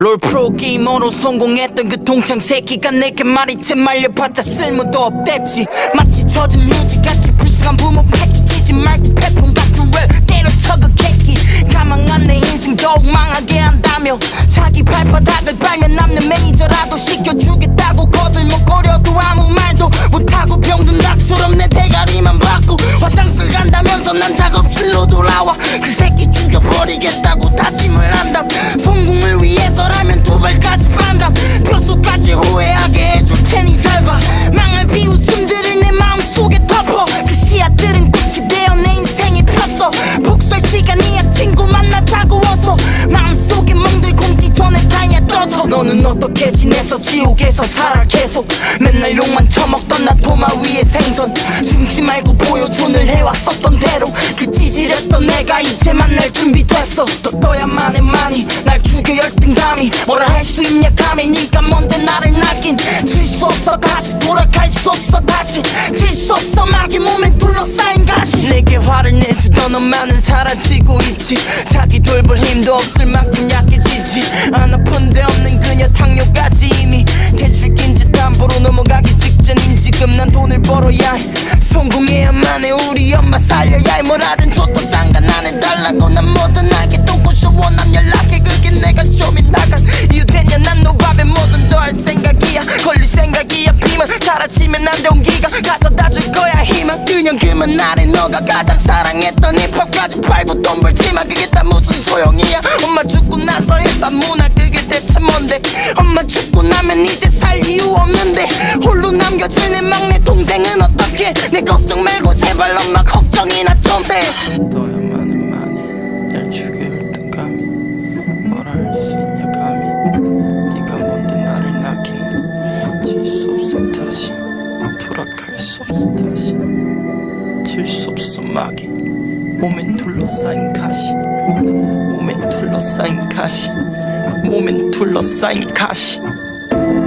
롤 프로게이머로 성공했던 그 동창 새끼가 내게 말이채 말려봤자 쓸모도 없댔지. 마치 젖은 휴지같이 불쌍한 부모 패키지지 말고 패풍 같은 랩 때려쳐 그 개끼 가망한 내 인생 더욱 망하게 한다며. 자기 발바닥을 빨면 남는 매니저라도 시켜주겠다고 거들먹거려도 아무 말도 못하고 병든 닭처럼 내 대가리만 받고 화장실 간다면서 난 작업실로 돌아와. 그 새끼 죽여버리겠다고 다짐을 한다 위해 너는 어떻게 지냈어 지옥에서 살아 계속? 맨날 욕만 처먹던 나 도마 위에 생선. 숨지 말고 보여줘 늘 해왔었던 대로 그 찌질했던 내가 이제 만날 준비됐어. 또 떠야만 해 많이. 날 죽여 열등감이 뭐라 할 수 있냐 감히. 네가 뭔데 나를 낙인. 질 수 없어 다시 돌아갈 수 없어 다시. 질 수 없어 막이 몸에 둘러싸인 가시. 내게 화를 내주던 엄마는 사라지고 있지. 자기 돌볼 힘도 없을 만큼 약해지지. 안아 사라지면 안돼 온기가 가져다 줄 거야 희망. 그냥 그만 나를 너가 가장 사랑했던 힙합까지 팔고 돈 벌지만 그게 다 무슨 소용이야. 엄마 죽고 나서 힙합 문화 그게 대체 뭔데? 엄마 죽고 나면 이제 살 이유 없는데? 홀로 남겨질 내 막내 동생은 어떻게? 내 걱정 말고 제발 엄마 걱정이나 좀해 수 없어 다시 질 수 없어 막이 몸엔 둘러싸인 가시. 몸엔 둘러싸인 가시. 몸엔 둘러싸인 가시.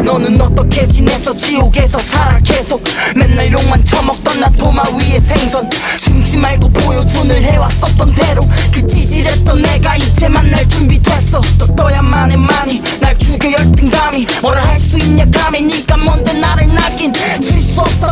너는 어떻게 지냈어 지옥에서 살아 계속? 맨날 욕만 처먹던 나 도마 위에 생선. 숨지 말고 보여줘 늘 해왔었던 대로 그 찌질했던 내가 이제 만날 준비됐어. 또 떠야만 해 많이. 날 죽여 열등감이. 뭐라 할 수 있냐 감히. 네가 뭔데 나를 낙인 질수 없어